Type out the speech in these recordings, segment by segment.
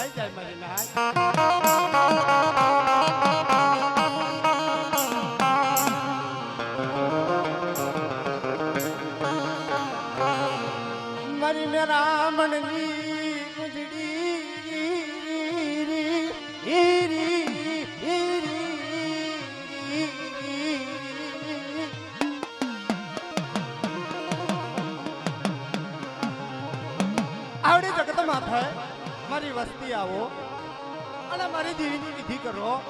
સલકાઈ જાય મારી નાય મારી ને રામણની. આવડી જગત માથે મારી વસ્તી આવો. અને મારી દેવીની વિધિ કરો.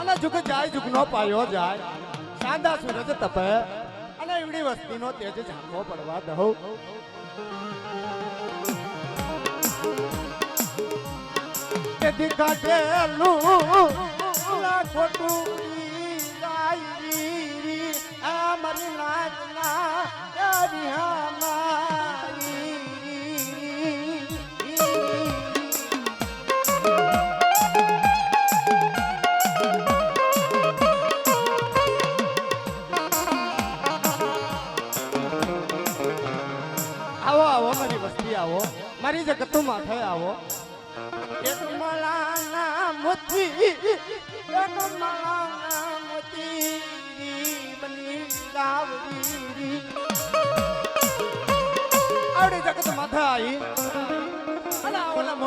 અને જુગ જાય, જુગનો પાયો જાય. સાંધા સૂરજ તપે. અને એવડી વસ્તીનો તેજ ઝાંખો પડવા દઉં. તેથી કાઢેલું ખોટું આ મારી નાચના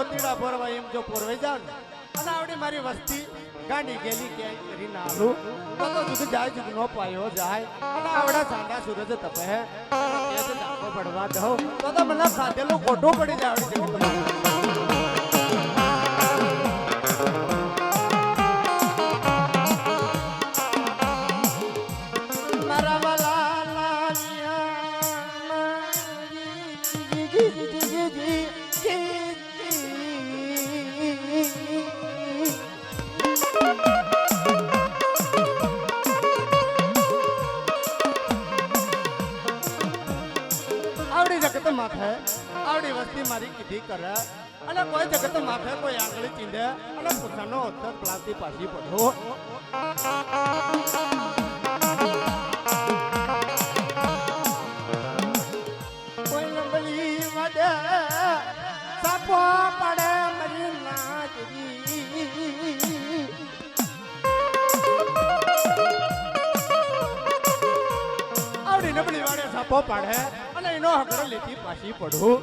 આ ભરવા એમ જો પોરવાઈ જાવ અને આવડી મારી વસ્તી ગાંડી ગેલી ક્યાંય કરી ના આલું જાય નો પાયો જાય આવડા સાંડા સૂરજ તપે પડવા દઉં. તો મને ખાધેલું ખોટું પડી જાય માથે આવડી વસ્તી મારી કીધી કરે. અને કોઈ જગત માથે કોઈ આંગળી ચીંધે અને પોતાનો ઉત્તર પ્લાવતી પાછી પડો. સાપો પડે મરી નાચરી આવડી નબળી વાળે સાપો પાડે. અને એનો હકડો લેતી પાછી પડું.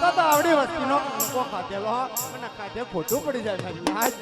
તો તો આવડી વસ્તીનો કંકો ખાધેલો અને ખાધે ખોટું પડી જાય. સાહેબ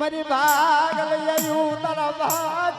મરવાલા बाबा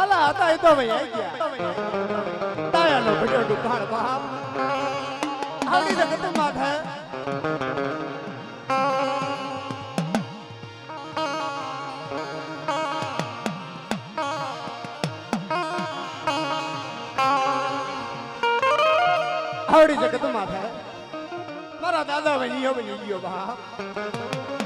વાલા હતા એ તો ભાઈ આવી ગયા તાયાનો ભડ્યો દુકાળ બાપ આવડી જગત માથે આવડી જગત માથે મારા દાદા બન્યો બની ગયો બાપ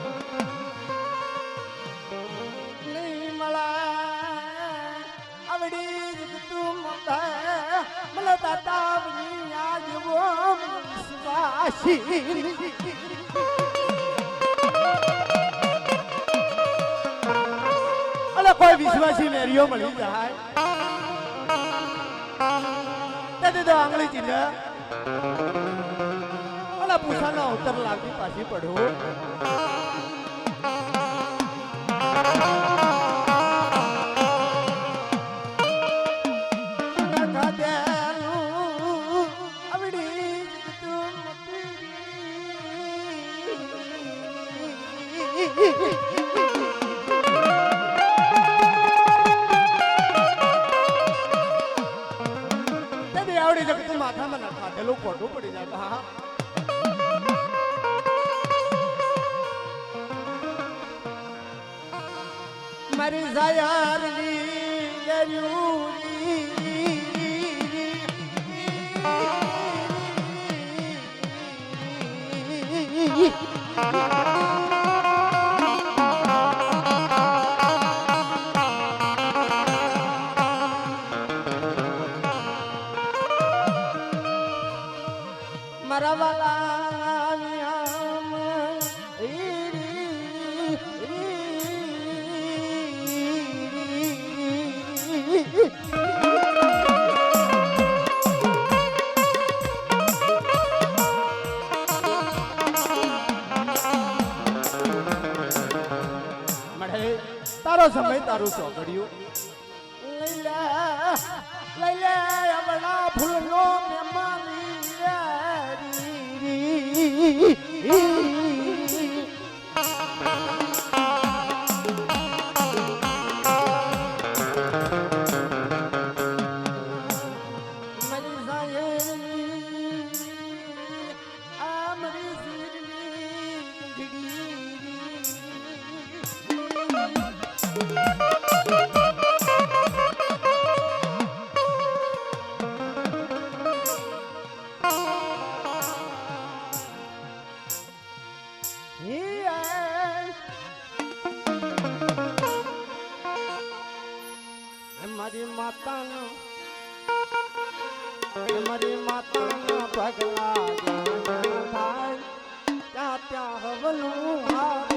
અલે કોઈ વિશ્વાસી મેરીઓ મળી જાય. તે તો આંગળી ચીંધ. અલે પૂછાનો અવતર લાગી પાછી પડો. માથામાં ન ખાધેલું ખોટું પડી જાય હા મારી ઝાયરની યરુરી 有巧克力 મારી માતાનો મારી માતાના પગલા થાય. ત્યાં ત્યાં હવલું